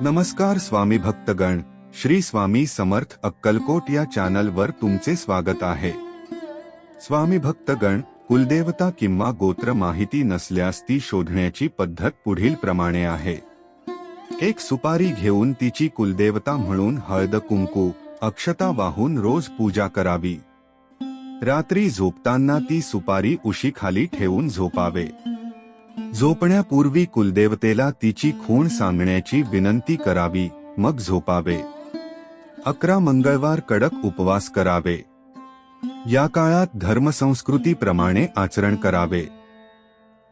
नमस्कार स्वामी भक्तगण श्री स्वामी समर्थ अक्कलकोट या चॅनलवर तुमचे स्वागत आहे. स्वामी भक्तगण कुलदेवता किंवा गोत्र माहिती नसल्यास ती शोधण्याची पद्धत पुढील प्रमाणे आहे. एक सुपारी घेऊन तिची कुलदेवता म्हणून हळद कुंकू अक्षता वाहून रोज पूजा करावी. रात्री झोपताना ती सुपारी उशीखाली ठेवून झोपावे. झोपण्यापूर्वी कुलदेवतेला तिची खूण सांगण्याची विनंती करावी मग झोपावे. अकरा मंगळवार कडक उपवास करावे. या काळात धर्मसंस्कृतीप्रमाणे आचरण करावे.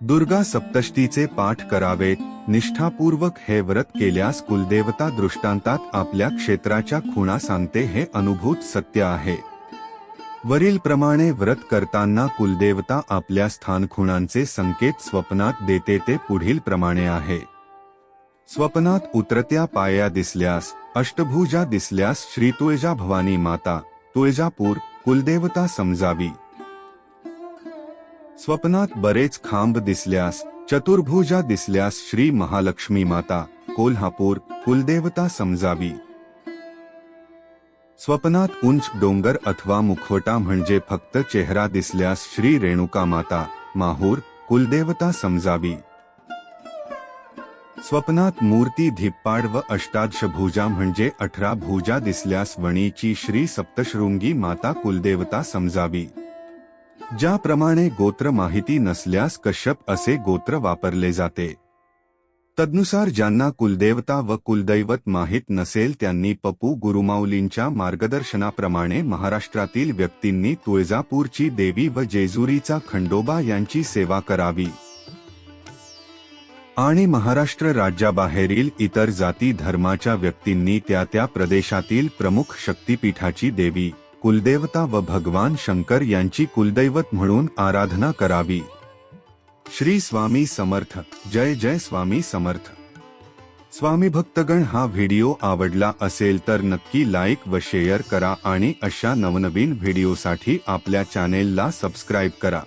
दुर्गा सप्तष्टीचे पाठ करावे निष्ठापूर्वक हे व्रत केल्यास कुलदेवता दृष्टांतात आपल्या क्षेत्राच्या खुणा सांगते हे अनुभूत सत्य आहे. वरील प्रमाणे व्रत करताना कुलदेवता आपल्या स्थानखुणांचे संकेत स्वप्नात देते ते पुढील प्रमाणे आहे. स्वप्नात उतरत्या पाया दिसल्यास अष्टभुजा दिसल्यास श्री तुळजा भवानी माता तुळजापूर कुलदेवता समजावी. स्वप्नात बरेच खांब दिसल्यास चतुर्भुजा दिसल्यास श्री महालक्ष्मी माता कोल्हापूर कुलदेवता समजावी. स्वप्नात उंच डोंगर अथवा मुखवटा म्हणजे फक्त चेहरा दिसल्यास श्री रेणुका माता माहूर कुलदेवता समजावी. स्वप्नात मूर्ती धिप्पाड व अष्टादशभुजा म्हणजे अठरा भुजा दिसल्यास वणीची श्री सप्तशृंगी माता कुलदेवता समजावी. ज्याप्रमाणे गोत्र माहिती नसल्यास कश्यप असे गोत्र वापरले जाते. तदनुसार ज्यांना कुलदेवता व कुलदैवत माहीत नसेल त्यांनी पपू गुरुमाऊलींच्या मार्गदर्शनाप्रमाणे महाराष्ट्रातील व्यक्तींनी तुळजापूरची देवी व जेजुरीचा खंडोबा यांची सेवा करावी. आणि महाराष्ट्र राज्याबाहेरील इतर जाती धर्माच्या व्यक्तींनी त्या त्या प्रदेशातील प्रमुख शक्तीपीठाची देवी कुलदेवता व भगवान शंकर यांची कुलदैवत म्हणून आराधना करावी. श्री स्वामी समर्थ. जय जय स्वामी समर्थ. स्वामी भक्तगण हा व्हिडिओ आवडला असेल तर नक्की लाईक व शेअर करा आणि अशा नवनवीन व्हिडिओसाठी आपल्या चॅनेलला सबस्क्राईब करा.